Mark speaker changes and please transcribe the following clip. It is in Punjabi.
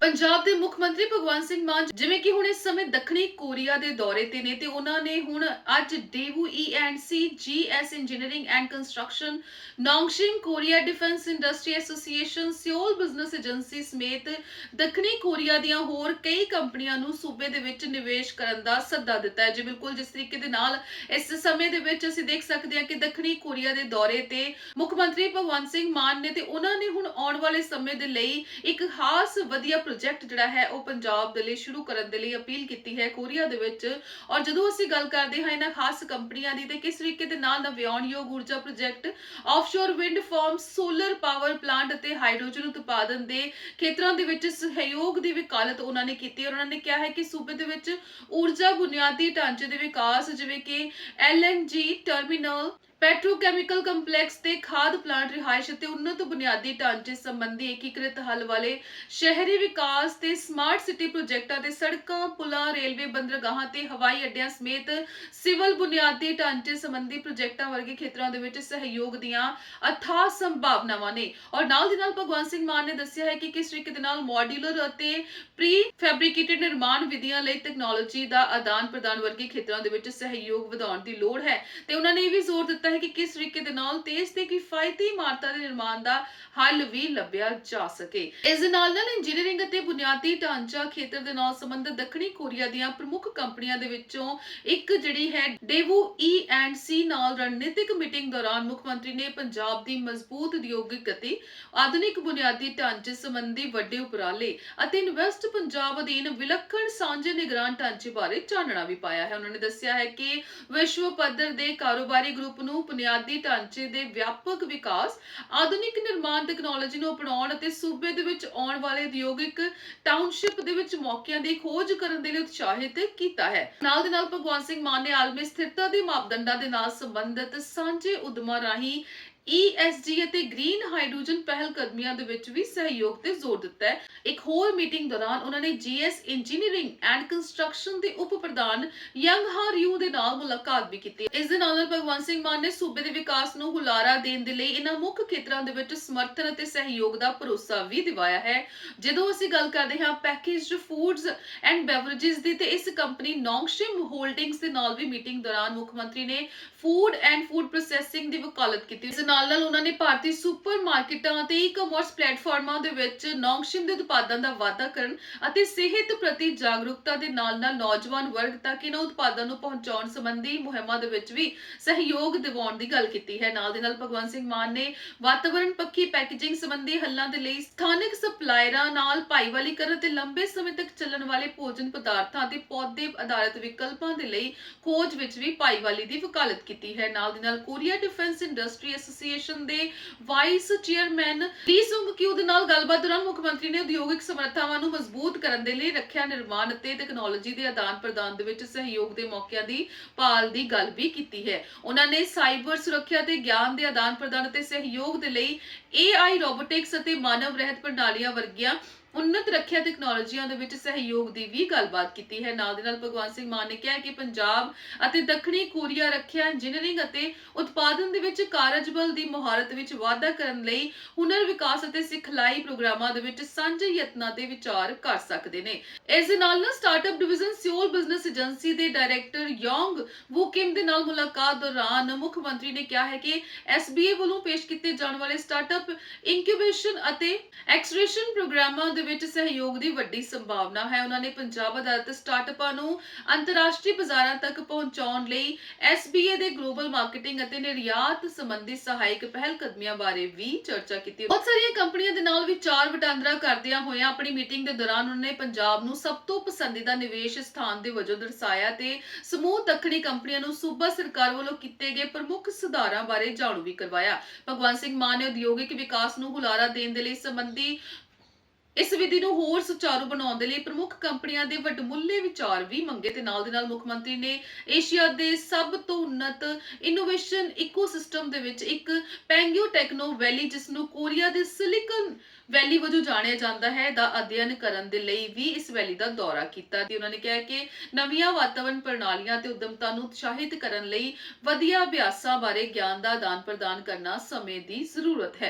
Speaker 1: ਪੰਜਾਬ ਦੇ ਮੁੱਖ ਮੰਤਰੀ ਭਗਵੰਤ ਸਿੰਘ ਮਾਨ ਜਿਵੇਂ ਕਿ ਹੁਣ ਇਸ ਸਮੇਂ ਦੱਖਣੀ ਕੋਰੀਆ ਦੇ ਦੌਰੇ ਤੇ ਨੇ ਤੇ ਉਹਨਾਂ ਨੇ ਹੁਣ ਅੱਜ Daewoo E N C GS engineering and construction Nongshim Korea defence industry association Seoul business agency ਸਮੇਤ ਦੱਖਣੀ ਕੋਰੀਆ ਦੀਆਂ ਹੋਰ ਕਈ ਕੰਪਨੀਆਂ ਨੂੰ ਸੂਬੇ ਦੇ ਵਿੱਚ ਨਿਵੇਸ਼ ਕਰਨ ਦਾ ਸੱਦਾ ਦਿੱਤਾ ਹੈ। ਜੀ ਬਿਲਕੁਲ ਜਿਸ ਤਰੀਕੇ ਦੇ ਨਾਲ ਇਸ ਸਮੇਂ ਦੇ ਵਿੱਚ ਅਸੀਂ ਦੇਖ ਸਕਦੇ ਹਾਂ ਕਿ ਦੱਖਣੀ ਕੋਰੀਆ ਦੇ ਦੌਰੇ ਤੇ ਮੁੱਖ ਮੰਤਰੀ ਭਗਵੰਤ ਸਿੰਘ ਮਾਨ ਨੇ ਤੇ ਉਹਨਾਂ ਨੇ ਹੁਣ ਆਉਣ ਵਾਲੇ ਸਮੇਂ ਦੇ ਲਈ ਇੱਕ ਖਾਸ ਵਧੀਆ ਪ੍ਰੋਜੈਕਟ ਜਿਹੜਾ ਹੈ, ਉਹ ਪੰਜਾਬ ਦੇ ਲਈ ਸ਼ੁਰੂ ਕਰਨ ਦੇ ਲਈ ਅਪੀਲ ਕੀਤੀ ਹੈ ਕੋਰੀਆ ਦੇ ਵਿੱਚ। ਔਰ ਜਦੋਂ ਅਸੀਂ ਗੱਲ ਕਰਦੇ ਹਾਂ ਇਹਨਾਂ ਖਾਸ ਕੰਪਨੀਆਂ ਦੀ, ਤੇ ਕਿਸ ਤਰੀਕੇ ਦੇ ਨਾਲ ਨਵਿਆਉਣਯੋਗ ਊਰਜਾ project offshore wind farm solar power plant ਅਤੇ ਹਾਈਡਰੋਜਨ ਉਤਪਾਦਨ ਦੇ ਖੇਤਰਾਂ ਦੇ ਵਿੱਚ ਸਹਿਯੋਗ ਦੀ ਵਕਾਲਤ ਉਹਨਾਂ ਨੇ ਕੀਤੀ। ਔਰ ਉਹਨਾਂ ਨੇ ਕਿਹਾ ਹੈ ਕਿ ਸੂਬੇ ਦੇ ਵਿੱਚ ਊਰਜਾ ਬੁਨਿਆਦੀ ਢਾਂਚੇ ਦੇ ਵਿਕਾਸ, ਜਿਵੇਂ ਕਿ ਐਲਐਨਜੀ ਟਰਮੀਨਲ ਪੈਟਰੋਕੈਮੀਕਲ ਕੰਪਲੈਕਸ ਤੇ ਖਾਦ ਪਲਾਂਟ ਰਿਹਾਇਸ਼ ਅਤੇ ਉન્નਤ ਬੁਨਿਆਦੀ ਢਾਂਚੇ ਸੰਬੰਧੀ ਏਕੀਕ੍ਰਿਤ ਹੱਲ ਵਾਲੇ ਸ਼ਹਿਰੀ ਵਿਕਾਸ ਤੇ ਸਮਾਰਟ ਸਿਟੀ ਪ੍ਰੋਜੈਕਟਾਂ ਦੇ ਸੜਕਾਂ, ਪੁਲਾਂ, ਰੇਲਵੇ ਬੰਦਰਗਾਹਾਂ ਤੇ ਹਵਾਈ ਅੱਡਿਆਂ ਸਮੇਤ ਸਿਵਲ ਬੁਨਿਆਦੀ ਢਾਂਚੇ ਸੰਬੰਧੀ ਪ੍ਰੋਜੈਕਟਾਂ ਵਰਗੇ ਖੇਤਰਾਂ ਦੇ ਵਿੱਚ ਸਹਿਯੋਗ ਦੀਆਂ ਅਥਾਹ ਸੰਭਾਵਨਾਵਾਂ ਨੇ। ਔਰ ਨਾਲ ਦੀ ਨਾਲ ਭਗਵੰਤ ਸਿੰਘ ਮਾਨ ਨੇ ਦੱਸਿਆ ਹੈ ਕਿ ਕਿਸ ਤਰੀਕੇ ਦੇ ਨਾਲ ਮੋਡਿਊਲਰ ਅਤੇ ਪ੍ਰੀ ਫੈਬਰਿਕੇਟਡ ਨਿਰਮਾਣ ਵਿਧੀਆਂ ਲਈ ਟੈਕਨੋਲੋਜੀ ਦਾ ਆਦਾਨ ਪ੍ਰਦਾਨ ਵਰਗੇ ਖੇਤਰਾਂ ਦੇ ਵਿੱਚ ਸਹਿਯੋਗ ਵਧਾਉਣ ਦੀ ਲੋੜ ਹੈ। ਤੇ ਉਹਨਾਂ ਨੇ ਇਹ ਵੀ ਜ਼ੋਰ ਦਿੱਤਾ ਹੈ ਕਿ ਕਿਸ ਤਰੀਕੇ ਦੇ ਨਾਲ ਤੇਜ਼ ਤੇ ਕਿਫਾਇਤੀ ਇਮਾਰਤਾਂ ਦੇ ਨਿਰਮਾਣ ਦਾ ਹੱਲ ਵੀ ਲੱਭਿਆ ਜਾ ਸਕੇ। ਇਸ ਦੇ ਨਾਲ ਨਾਲ ਇੰਜੀਨੀਅਰਿੰਗ ਅਤੇ ਬੁਨਿਆਦੀ ਢਾਂਚਾ ਖੇਤਰ ਦੇ ਨਾਲ ਸੰਬੰਧਿਤ ਦੱਖਣੀ ਕੋਰੀਆ ਦੀਆਂ ਪ੍ਰਮੁੱਖ ਕੰਪਨੀਆਂ ਦੇ ਵਿੱਚੋਂ ਇੱਕ ਜਿਹੜੀ ਹੈ ਡੇਵੂ ਈ ਐਂਡ ਸੀ ਨਾਲ ਰਣਨੀਤਿਕ ਮੀਟਿੰਗ ਦੌਰਾਨ ਮੁੱਖ ਮੰਤਰੀ ਨੇ ਪੰਜਾਬ ਦੀ ਮਜ਼ਬੂਤ ਉਦਯੋਗਿਕ ਅਤੇ ਆਧੁਨਿਕ ਬੁਨਿਆਦੀ ਢਾਂਚੇ ਸੰਬੰਧੀ ਵੱਡੇ ਉਪਰਾਲੇ ਅਤੇ ਇਨਵੈਸਟ ਪੰਜਾਬ ਅਧੀਨ ਵਿਲੱਖਣ ਸਾਂਝੇ ਨਿਗਰਾਨ ਢਾਂਚੇ ਬਾਰੇ ਚਾਨਣਾ ਵੀ ਪਾਇਆ ਹੈ। ਉਹਨਾਂ ਨੇ ਦੱਸਿਆ ਹੈ ਕਿ ਵਿਸ਼ਵ ਪੱਧਰ ਦੇ ਕਾਰੋਬਾਰੀ ਗਰੁੱਪ ਨੂੰ ਬੁਨਿਆਦੀ ਢਾਂਚੇ ਦੇ ਵਿਆਪਕ ਵਿਕਾਸ, ਆਧੁਨਿਕ ਨਿਰਮਾਣ ਤਕਨਾਲੋਜੀ ਨੂੰ ਅਪਣਾਉਣ ਅਤੇ ਸੂਬੇ ਦੇ ਵਿੱਚ ਆਉਣ ਵਾਲੇ ਉਦਯੋਗਿਕ ਟਾਊਨਸ਼ਿਪ ਦੇ ਵਿੱਚ ਮੌਕਿਆਂ ਦੀ ਖੋਜ ਕਰਨ ਦੇ ਲਈ ਉਤਸ਼ਾਹਿਤ ਕੀਤਾ ਹੈ। ਨਾਲ ਦੇ ਨਾਲ ਭਗਵਾਨ ਸਿੰਘ ਮਾਨ ਨੇ ਆਲਮੀ ਸਥਿਰਤਾ ਦੇ ਮਾਪਦੰਡਾਂ ਦੇ ਨਾਲ ਸੰਬੰਧਿਤ ਸਾਂਝੇ ਉਦਮਾਂ ਰਾਹੀਂ ESG ਅਤੇ ਗ੍ਰੀਨ ਹਾਈਡਰੋਜਨ ਪਹਿਲ ਕਦਮੀਆਂ ਦੇ ਵਿੱਚ ਵੀ ਸਹਿਯੋਗ ਤੇ ਜ਼ੋਰ ਦਿੱਤਾ ਹੈ। ਇੱਕ ਹੋਰ ਮੀਟਿੰਗ ਦੌਰਾਨ ਉਹਨਾਂ ਨੇ GS ਇੰਜੀਨੀਅਰਿੰਗ ਐਂਡ ਕੰਸਟਰਕਸ਼ਨ ਦੇ ਉਪ ਪ੍ਰਧਾਨ ਯੰਗ ਹਾਰ ਯੂ ਦੇ ਨਾਲ ਮੁਲਾਕਾਤ ਵੀ ਕੀਤੀ। ਇਸ ਦੇ ਨਾਲ ਭਗਵੰਤ ਸਿੰਘ ਮਾਨ ਨੇ ਸੂਬੇ ਦੇ ਵਿਕਾਸ ਨੂੰ ਹੁਲਾਰਾ ਦੇਣ ਦੇ ਲਈ ਇਹਨਾਂ ਮੁੱਖ ਖੇਤਰਾਂ ਦੇ ਵਿੱਚ ਸਮਰਥਨ ਅਤੇ ਸਹਿਯੋਗ ਦਾ ਭਰੋਸਾ ਵੀ ਦਿਵਾਇਆ ਹੈ। ਜਦੋਂ ਅਸੀਂ ਗੱਲ ਕਰਦੇ ਹਾਂ ਪੈਕੇਜਡ ਫੂਡਸ ਐਂਡ ਬੈਵਰੇजेस ਦੀ, ਤੇ ਇਸ ਕੰਪਨੀ ਨੌਂਗਸ਼ਿਮ ਹੋਲਡਿੰਗਸ ਦੇ ਨਾਲ ਵੀ ਮੀਟਿੰਗ ਦੌਰਾਨ ਮੁੱਖ ਮੰਤਰੀ ਨੇ ਫੂਡ ਐਂਡ ਫੂਡ ਪ੍ਰੋਸੈਸਿੰਗ ਦੀ ਵਕਾਲਤ ਕੀਤੀ। ਇਸ ਨਾਲ ਨਾਲ ਉਹਨਾਂ ਨੇ ਭਾਰਤੀ ਸੁਪਰ ਮਾਰਕੀਟਾਂ ਅਤੇ ਈ ਕਾਮਰਸ ਪਲੇਟਫਾਰਮਾਂ ਦੇ ਵਿੱਚ ਨੌਂਗਸ਼ਿਮ ਦੇ ਉਤਪਾਦਾਂ ਦਾ ਵਾਧਾ ਕਰਨ ਅਤੇ ਸਿਹਤ ਪ੍ਰਤੀ ਜਾਗਰੂਕਤਾ ਦੇ ਨਾਲ ਨਾਲ ਨੌਜਵਾਨ ਵਰਗ ਤੱਕ ਇਹਨਾਂ ਉਤਪਾਦਾਂ ਨੂੰ ਪਹੁੰਚਾਉਣ ਸੰਬੰਧੀ ਮੁਹਿੰਮਾਂ ਦੇ ਵਿੱਚ ਵੀ ਸਹਿਯੋਗ ਦਿਵਾਉਣ ਦੀ ਗੱਲ ਕੀਤੀ ਹੈ। ਨਾਲ ਦੇ ਨਾਲ ਭਗਵੰਤ ਸਿੰਘ ਮਾਨ ਨੇ ਵਾਤਾਵਰਣ ਪੱਖੀ ਪੈਕੇਜਿੰਗ ਸੰਬੰਧੀ ਹੱਲਾਂ ਦੇ ਲਈ ਸਥਾਨਕ ਸਪਲਾਇਰਾਂ ਨਾਲ ਭਾਈਵਾਲੀ ਕਰਨ ਤੇ ਲੰਬੇ ਸਮੇਂ ਤੱਕ ਚੱਲਣ ਵਾਲੇ ਭੋਜਨ ਪਦਾਰਥਾਂ ਅਤੇ ਪੌਦੇ ਆਧਾਰਿਤ ਵਿਕਲਪਾਂ ਦੇ ਲਈ ਖੋਜ ਵਿੱਚ ਵੀ ਭਾਈਵਾਲੀ ਦੀ ਵਕਾਲਤ ਕੀਤੀ ਹੈ। ਨਾਲ ਦੇ ਨਾਲ ਕੋਰੀਆ ਡਿਫੈਂਸ ਇੰਡਸਟਰੀ ਐਸੋਸੀਏਸ਼ਨ ਦੇ vice chairman Lee Sung Kyu ਦੇ ਨਾਲ ਗੱਲਬਾਤ ਦੌਰਾਨ ਮੁੱਖ ਮੰਤਰੀ ਨੇ ਉਦਯੋਗਿਕ ਸਮਰੱਥਾਵਾਂ ਨੂੰ ਮਜ਼ਬੂਤ ਕਰਨ ਦੇ ਲਈ ਰੱਖਿਆ ਨਿਰਮਾਣ ਅਤੇ ਟੈਕਨੋਲੋਜੀ ਦੇ ਆਦਾਨ ਪ੍ਰਦਾਨ ਦੇ ਵਿੱਚ ਸਹਿਯੋਗ ਦੇ ਮੌਕਿਆਂ ਦੀ ਭਾਲ ਦੀ ਗੱਲ ਵੀ ਕੀਤੀ ਹੈ। ਉਹਨਾਂ ਨੇ ਸਾਈਬਰ ਸੁਰੱਖਿਆ ਤੇ ਗਿਆਨ ਦੇ ਆਦਾਨ ਪ੍ਰਦਾਨ ਅਤੇ ਸਹਿਯੋਗ ਦੇ ਲਈ AI ਰੋਬੋਟਿਕਸ ਅਤੇ ਮਾਨਵ ਰਹਿਤ ਪ੍ਰਣਾਲੀਆਂ ਵਰਗੀਆਂ ਉન્નਤ ਰੱਖਿਆ ਟੈਕਨੋਲੋਜੀਆਂ ਦੇ ਵਿੱਚ ਸਹਿਯੋਗ ਦੀ ਵੀ ਗੱਲਬਾਤ ਕੀਤੀ ਹੈ। ਨਾਲ ਦੇ ਨਾਲ ਭਗਵਾਨ ਸਿੰਘ ਮਾਨ ਨੇ ਕਿਹਾ ਕਿ ਪੰਜਾਬ ਅਤੇ ਦੱਖਣੀ ਕੋਰੀਆ ਰੱਖਿਆ ਇੰਜੀਨੀਅਰਿੰਗ ਅਤੇ ਉਤਪਾਦਨ ਦੇ ਵਿੱਚ ਕਾਰਜਬਲ ਦੀ ਮੁਹਾਰਤ ਵਿੱਚ ਵਾਧਾ ਕਰਨ ਲਈ ਹੁਨਰ ਵਿਕਾਸ ਅਤੇ ਸਿਖਲਾਈ ਪ੍ਰੋਗਰਾਮਾਂ ਦੇ ਵਿੱਚ ਸਾਂਝੇ ਯਤਨਾਂ ਤੇ ਵਿਚਾਰ ਕਰ ਸਕਦੇ ਨੇ। ਇਸ ਦੇ ਨਾਲ ਨਾਲ startup division Seoul business agency ਦੇ ਡਾਇਰੈਕਟਰ ਯੋਂਗ ਵੂਕਿਮ ਦੇ ਨਾਲ ਮੁਲਾਕਾਤ ਦੌਰਾਨ ਮੁੱਖ ਮੰਤਰੀ ਨੇ ਕਿਹਾ ਹੈ ਕਿ SBA ਵੱਲੋਂ ਪੇਸ਼ ਕੀਤੇ ਜਾਣ ਵਾਲੇ ਸਟਾਰਟਅਪ ਇਨਕਿਊਬੇਸ਼ਨ ਅਤੇ ਐਕਸਲਰੇਸ਼ਨ ਪ੍ਰੋਗਰਾਮਾਂ ਦੇ ਵਿੱਚ ਸਹਿਯੋਗ ਦੀ ਵੱਡੀ ਸੰਭਾਵਨਾ ਹੈ। ਉਹਨਾਂ ਨੇ ਪੰਜਾਬ ਆਧਾਰਿਤ ਸਟਾਰਟਅਪਾਂ ਨੂੰ ਅੰਤਰਰਾਸ਼ਟਰੀ ਬਾਜ਼ਾਰਾਂ ਤੱਕ ਪਹੁੰਚਾਉਣ ਲਈ SBA ਦੇ ਗਲੋਬਲ ਮਾਰਕੀਟਿੰਗ ਅਤੇ ਨਿਰਯਾਤ ਸੰਬੰਧੀ ਸਹਾਇਕ ਪਹਿਲ ਕਦਮੀਆਂ ਬਾਰੇ ਵੀ ਚਰਚਾ ਕੀਤੀ। ਬਹੁਤ ਸਾਰੀਆਂ ਕੰਪਨੀਆਂ ਦੇ ਨਾਲ ਵਿਚਾਰ ਵਟਾਂਦਰਾ ਕਰਦਿਆਂ ਹੋਇਆਂ ਆਪਣੀ ਮੀਟਿੰਗ ਦੇ ਦੌਰਾਨ ਉਹਨਾਂ ਨੇ ਪੰਜਾਬ ਨੂੰ ਸਭ ਤੋਂ ਪਸੰਦੀਦਾ ਨਿਵੇਸ਼ ਸਥਾਨ ਦੇ ਵਜੋਂ ਦਰਸਾਇਆ ਤੇ ਸਮੂਹ ਦੱਖਣੀ ਕੰਪਨੀਆਂ ਨੂੰ ਸੂਬਾ ਸਰਕਾਰ ਵੱਲੋਂ ਕੀਤੇ ਗਏ ਪ੍ਰਮੁੱਖ ਸੁਧਾਰਾਂ ਬਾਰੇ ਜਾਣੂ ਵੀ ਕਰਵਾਇਆ। ਭਗਵੰਤ ਸਿੰਘ ਮਾਨ ਨੇ ਉਦਯੋਗਿਕ ਵਿਕਾਸ ਨੂੰ ਹੁਲਾਰਾ ਦੇਣ ਦੇ ਲਈ ਸੰਬੰਧੀ ਇਸ ਵਿਧੀ ਨੂੰ ਹੋਰ ਸੁਚਾਰੂ ਬਣਾਉਣ ਦੇ ਲਈ ਪ੍ਰਮੁੱਖ ਕੰਪਨੀਆਂ ਦੇ ਵੱਡਮੁੱਲੇ ਵਿਚਾਰ ਵੀ ਮੰਗੇ ਤੇ ਨਾਲ ਦੇ ਨਾਲ ਮੁੱਖ ਮੰਤਰੀ ਨੇ ਏਸ਼ੀਆ ਦੇ ਸਭ ਤੋਂ ਉન્નਤ ਇਨੋਵੇਸ਼ਨ ਇਕੋਸਿਸਟਮ ਦੇ ਵਿੱਚ ਇੱਕ ਪੈਂਗਿਓ ਟੈਕਨੋ ਵੈਲੀ ਜਿਸ ਨੂੰ ਕੋਰੀਆ ਦੇ ਸਿਲੀਕਨ ਵੈਲੀ ਵਜੋਂ ਜਾਣਿਆ ਜਾਂਦਾ ਹੈ, ਦਾ ਅਧਿਐਨ ਕਰਨ ਦੇ ਲਈ ਵੀ ਇਸ ਵੈਲੀ ਦਾ ਦੌਰਾ ਕੀਤਾ। ਤੇ ਉਹਨਾਂ ਨੇ ਕਿਹਾ ਕਿ ਨਵੀਆਂ ਵਾਤਾਵਰਣ ਪ੍ਰਣਾਲੀਆਂ ਤੇ ਉਦਮਤਾ ਨੂੰ ਉਤਸ਼ਾਹਿਤ ਕਰਨ ਲਈ ਵਧੀਆ ਅਭਿਆਸਾਂ ਬਾਰੇ ਗਿਆਨ ਦਾ ਆਦਾਨ ਪ੍ਰਦਾਨ ਕਰਨਾ ਸਮੇਂ ਦੀ ਜ਼ਰੂਰਤ ਹੈ।